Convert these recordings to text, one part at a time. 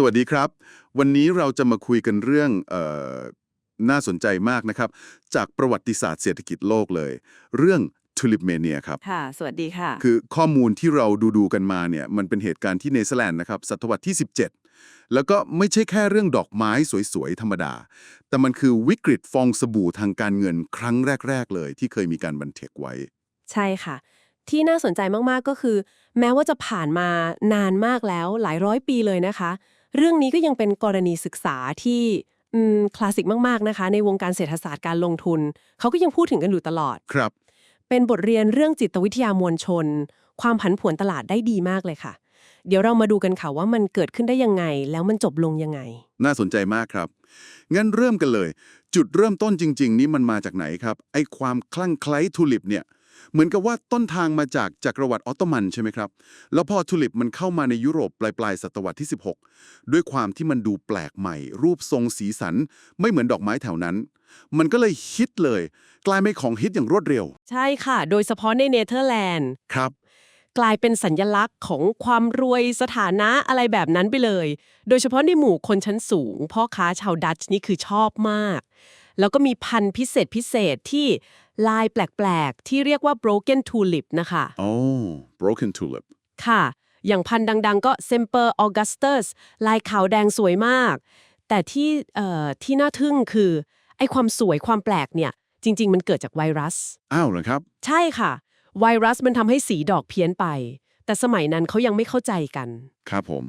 สวัสดีครับ วันนี้เราจะมาคุยกันเรื่องเอ่อน่าสนใจมากนะครับ จากประวัติศาสตร์เศรษฐกิจโลกเลย เรื่อง Tulip Mania ครับ ค่ะ สวัสดีค่ะ คือข้อมูลที่เราดูดูๆกันมาเนี่ย มันเป็นเหตุการณ์ที่เนเธอร์แลนด์นะครับศตวรรษที่ 17 แล้วก็ไม่ใช่แค่เรื่องดอกไม้สวยๆ ธรรมดา แต่มันคือวิกฤตฟองสบู่ทางการเงินครั้งแรก ๆ เลย ที่เคยมีการบันทึกไว้ ใช่ค่ะ ที่น่าสนใจมากๆก็คือ แม้ว่าจะผ่านมานานมากแล้วหลายร้อยปีเลยนะคะ เรื่องนี้ก็ยังเป็นกรณีศึกษาที่อืมคลาสสิกมากๆนะคะ ในวงการเศรษฐศาสตร์การลงทุน เขาก็ยังพูดถึงกันอยู่ตลอดครับ เป็นบทเรียนเรื่องจิตวิทยามวลชน ความผันผวนตลาดได้ดีมากเลยค่ะ เดี๋ยวเรามาดูกันค่ะว่ามันเกิดขึ้นได้ยังไง แล้วมันจบลงยังไง น่าสนใจมากครับ งั้นเริ่มกันเลย จุดเริ่มต้นจริง ๆ นี้มันมาจากไหนครับไอ้ความคลั่งไคล้ทูลิปเนี่ย เหมือนกับว่าต้นทางมาจากจักรวรรดิออตโตมันใช่ไหมครับ แล้วพอทูลิปมันเข้ามาในยุโรปปลายๆศตวรรษที่ 16 ด้วยความที่มันดูแปลกใหม่ รูปทรงสีสัน ไม่เหมือนดอกไม้แถวนั้น มันก็เลยฮิตเลย กลายเป็นของฮิตอย่างรวดเร็ว ใช่ค่ะ โดยเฉพาะในเนเธอร์แลนด์ครับกลายเป็นสัญญลักษณ์ของความรวยสถานะอะไรแบบนั้นไปเลย โดยเฉพาะในหมู่คนชั้นสูง พ่อค้าชาวดัตช์นี่คือชอบมาก แล้วก็มีพันธุ์พิเศษพิเศษที่ลายแปลก ๆ ที่เรียกว่า broken tulip นะคะโอ้ broken tulip ค่ะ อย่างพันธุ์ดัง ๆ ก็ semper augustus ลายขาวแดงสวยมาก แต่ที่เอ่อที่น่าทึ่งคือไอ้ความสวยความแปลกเนี่ย จริง ๆ มันเกิดจากไวรัส อ้าวเหรอครับ ใช่ค่ะ ไวรัสมันทำให้สีดอกเพี้ยนไป แต่สมัยนั้นเขายังไม่เข้าใจกัน ครับผม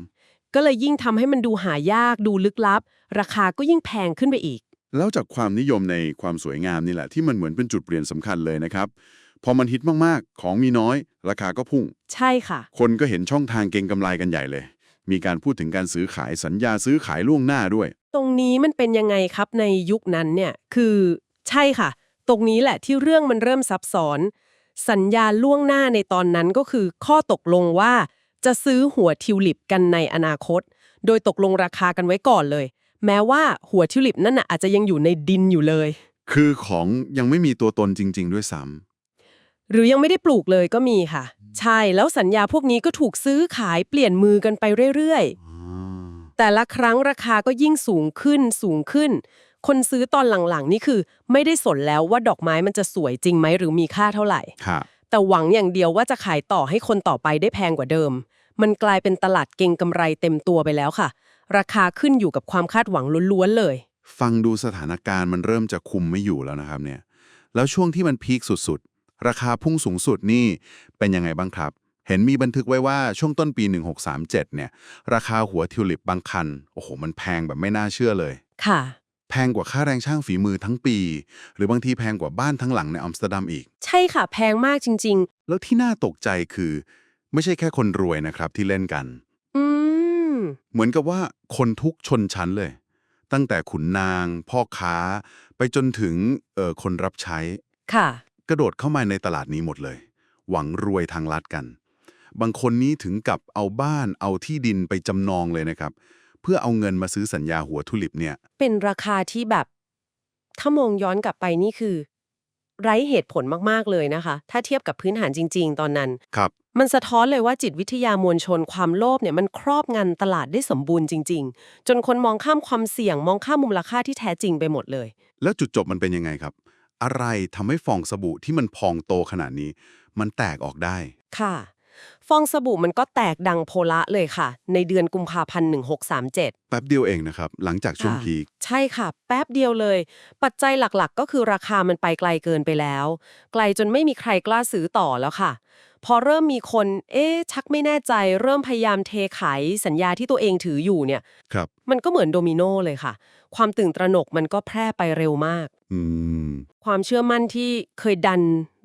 ก็เลยยิ่งทำให้มันดูหายากดูลึกลับ ราคาก็ยิ่งแพงขึ้นไปอีก แล้วจากความนิยมในความสวยงามนี่แหละที่มันเหมือนเป็นจุดเปลี่ยนสำคัญเลยนะครับ พอมันฮิตมากๆ ของมีน้อย ราคาก็พุ่ง ใช่ค่ะ คนก็เห็นช่องทางเก็งกำไรกันใหญ่เลย มีการพูดถึงการซื้อขายสัญญาซื้อขายล่วงหน้าด้วย ตรงนี้มันเป็นยังไงครับในยุคนั้นเนี่ยคือใช่ค่ะ ตรงนี้แหละที่เรื่องมันเริ่มซับซ้อน สัญญาล่วงหน้าในตอนนั้นก็คือ ข้อตกลงว่าจะซื้อหัวทิวลิปกันในอนาคต โดยตกลงราคากันไว้ก่อนเลย แม้ว่าหัวทิวลิปนั่นน่ะอาจจะยังอยู่ในดินอยู่เลย คือของยังไม่มีตัวตนจริง ๆ ด้วยซ้หรือยังไม่ได้ปลูกเลยก็มีค่ะ ใช่แล้วสัญญาพวกนี้ก็ถูกซื้อขายเปลี่ยนมือกันไปเรื่อยๆำอ่าแต่ละครั้งราคาก็ยิ่งสูงขึ้นสูงขึ้น คนซื้อตอนหลังๆ นี่คือ ไม่ได้สนแล้วว่าดอกไม้มันจะสวยจริงไหมหรือมีค่าเท่าไหร่ ค่ะ แต่หวังอย่างเดียวว่าจะขายต่อให้คนต่อไปได้แพงกว่าเดิม มันกลายเป็นตลาดเก็งกำไรเต็มตัวไปแล้วค่ะ ราคาขึ้นอยู่กับความคาดหวังล้วนๆเลย ฟังดูสถานการณ์มันเริ่มจะคุมไม่อยู่แล้วนะครับเนี่ย แล้วช่วงที่มันพีคสุดๆ ราคาพุ่งสูงสุดนี่เป็นยังไงบ้างครับ เห็นมีบันทึกไว้ว่าช่วงต้นปี 1637 เนี่ย ราคาหัวทิวลิปบางคัน โอ้โห มันแพงแบบไม่น่าเชื่อเลย ค่ะ แพงกว่าค่าแรงช่างฝีมือทั้งปี หรือบางทีแพงกว่าบ้านทั้งหลังในอัมสเตอร์ดัมอีก ใช่ค่ะ แพงมากจริงแล้วที่น่าตกใจคือ ไม่ใช่แค่คนรวยนะครับที่เล่นกันๆอืม เหมือนกับว่าคนทุกชนชั้นเลย ตั้งแต่ขุนนาง พ่อค้า ไปจนถึงเอ่อคนรับใช้ ค่ะ กระโดดเข้ามาในตลาดนี้หมดเลย หวังรวยทางลัดกัน บางคนนี้ถึงกับเอาบ้านเอาที่ดินไปจำนองเลยนะครับ เพื่อเอาเงินมาซื้อสัญญาหัวทุลิปเนี่ย เป็นราคาที่แบบ ถ้ามองย้อนกลับไปนี่คือ ไร้เหตุผลมากๆเลยนะคะ ถ้าเทียบกับพื้นฐานจริง ๆ ตอนนั้น ครับ มันสะท้อนเลยว่าจิตวิทยามวลชนความโลภเนี่ยมันครอบงำตลาดได้สมบูรณ์จริง ๆ จนคนมองข้ามความเสี่ยงมองข้ามมูลค่าที่แท้จริงไปหมดเลย แล้วจุดจบมันเป็นยังไงครับ อะไรทำให้ฟองสบู่ที่มันพองโตขนาดนี้ มันแตกออกได้ ค่ะ ฟองสบู่มันก็แตกดังโพละเลยค่ะ ในเดือนกุมภาพันธ์1637 แป๊บเดียวเองนะครับ หลังจากช่วงค่ะพีคใช่ค่ะ แป๊บเดียวเลย ปัจจัยหลักๆ ก็คือราคามันไปไกลเกินไปแล้ว ไกลจนไม่มีใครกล้าซื้อต่อแล้วค่ะ พอเริ่มมีคน เอ๊ะชักไม่แน่ใจ เริ่มพยายามเทขายสัญญาที่ตัวเองถืออยู่เนี่ย ครับ มันก็เหมือนโดมิโนเลยค่ะ ความตื่นตระหนกมันก็แพร่ไปเร็วมาก อืม ความเชื่อมั่นที่เคยดัน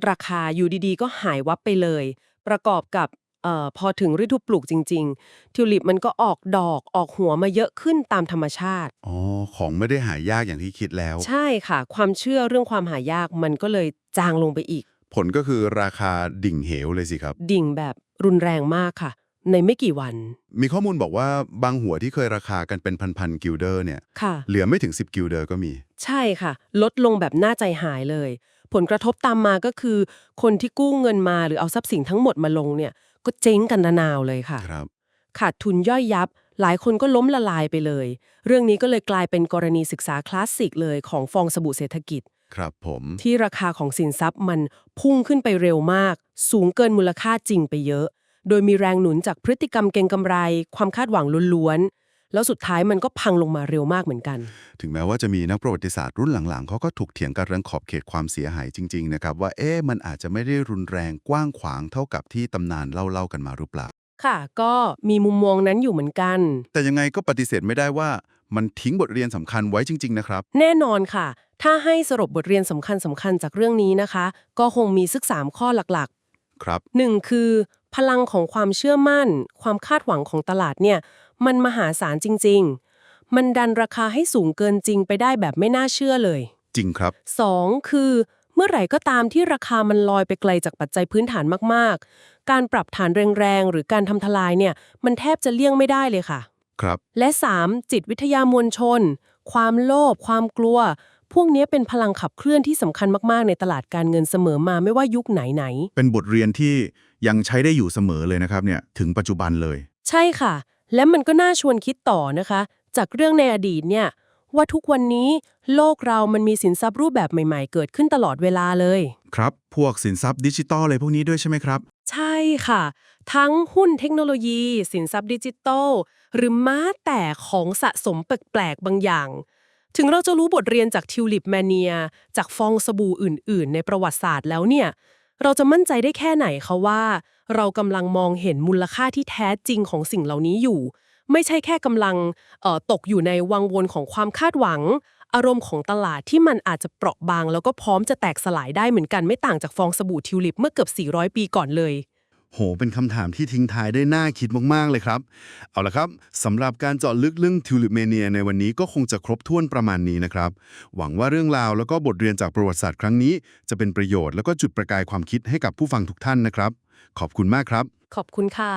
ราคาอยู่ดีๆ ก็หายวับไปเลย ประกอบกับเอ่อพอถึงฤดูปลูกจริง ๆ ทิวลิปมันก็ออกดอกออกหัวมาเยอะขึ้นตามธรรมชาติ อ๋อ ของไม่ได้หายากอย่างที่คิดแล้ว ใช่ค่ะ ความเชื่อเรื่องความหายากมันก็เลยจางลงไปอีก ผลก็คือราคาดิ่งเหวเลยสิครับ ดิ่งแบบรุนแรงมากค่ะ ในไม่กี่วัน มีข้อมูลบอกว่าบางหัวที่เคยราคากันเป็นพันๆกิลเดอร์เนี่ย ค่ะ เหลือไม่ถึง 10 กิลเดอร์ก็มี ใช่ค่ะ ลดลงแบบน่าใจหายเลย ผลกระทบตามมาก็คือ คนที่กู้เงินมาหรือเอาทรัพย์สินทั้งหมดมาลงเนี่ย ก็เจ๊งกันระนาวเลยค่ะ ครับ ขาดทุนย่อยยับ หลายคนก็ล้มละลายไปเลย เรื่องนี้ก็เลยกลายเป็นกรณีศึกษาคลาสสิกเลยของฟองสบู่เศรษฐกิจ ครับผม ที่ราคาของสินทรัพย์มันพุ่งขึ้นไปเร็วมาก สูงเกินมูลค่าจริงไปเยอะ โดยมีแรงหนุนจากพฤติกรรมเก็งกำไร ความคาดหวังล้วนๆ แล้วสุดท้ายมันก็พังลงมาเร็วมากเหมือนกัน ถึงแม้ว่าจะมีนักประวัติศาสตร์รุ่นหลังๆเขาก็ถกเถียงกันเรื่องขอบเขตความเสียหายจริงๆนะครับว่าเอ๊ะมันอาจจะไม่ได้รุนแรงกว้างขวางเท่ากับที่ตำนานเล่าๆกันมาหรือเปล่า ค่ะ ก็มีมุมมองนั้นอยู่เหมือนกัน แต่ยังไงก็ปฏิเสธไม่ได้ว่า มันทิ้งบทเรียนสำคัญไว้จริง ๆ นะครับ แน่นอนค่ะ ถ้าให้สรุปบทเรียนสำคัญสำคัญๆจากเรื่องนี้นะคะ ก็คงมีสักสามข้อหลักครับๆ 1. คือ พลังของความเชื่อมั่น ความคาดหวังของตลาดเนี่ย มันมหาศาลจริง ๆ มันดันราคาให้สูงเกินจริงไปได้แบบไม่น่าเชื่อเลยจริงครับ 2. คือ เมื่อไหร่ก็ตามที่ราคามันลอยไปไกลจากปัจจัยพื้นฐานมากๆ การปรับฐานแรงๆหรือการทำทลายเนี่ย มันแทบจะเลี่ยงไม่ได้เลยค่ะ ครับ และ 3. จิตวิทยามวลชน ความโลภความกลัว พวกนี้เป็นพลังขับเคลื่อนที่สำคัญมากๆ ในตลาดการเงินเสมอมาไม่ว่ายุคไหนเป็นบทเรียนที่ยังใช้ได้อยู่เสมอเลยนะครับเนี่ยถึงปัจจุบันเลยๆใช่ค่ะ และมันก็น่าชวนคิดต่อนะคะ จากเรื่องในอดีตเนี่ยว่าทุกวันนี้โลกเรามันมีสินทรัพย์รูปแบบใหม่ๆ เกิดขึ้นตลอดเวลาเลย ครับ พวกสินทรัพย์ดิจิตอลอะไรพวกนี้ด้วยใช่ไหมครับ ใช่ค่ะ ทั้งหุ้นเทคโนโลยี สินทรัพย์ดิจิทัล หรือแม้แต่ของสะสมแปลกๆบางอย่าง ถึงเราจะรู้บทเรียนจากทิวลิปแมเนีย จากฟองสบู่อื่น ๆ ในประวัติศาสตร์แล้วเนี่ย เราจะมั่นใจได้แค่ไหนคะว่า เรากำลังมองเห็นมูลค่าที่แท้จริงของสิ่งเหล่านี้อยู่ ไม่ใช่แค่กำลังตกอยู่ในวังวนของความคาดหวัง อารมณ์ของตลาดที่มันอาจจะเปราะบาง แล้วก็พร้อมจะแตกสลายได้เหมือนกันไม่ต่างจากฟองสบู่ทิวลิปเมื่อเกือบ400 ปีก่อนเลย โห เป็นคำถามที่ทิ้งท้ายได้น่าคิดมากๆเลยครับ เอาละครับสำหรับการเจาะลึกเรื่องทิวลิปเมเนียในวันนี้ก็คงจะครบถ้วนประมาณนี้นะครับ หวังว่าเรื่องราวแล้วก็บทเรียนจากประวัติศาสตร์ครั้งนี้ จะเป็นประโยชน์แล้วก็จุดประกายความคิดให้กับผู้ฟังทุกท่านนะครับ ขอบคุณมากครับ ขอบคุณค่ะ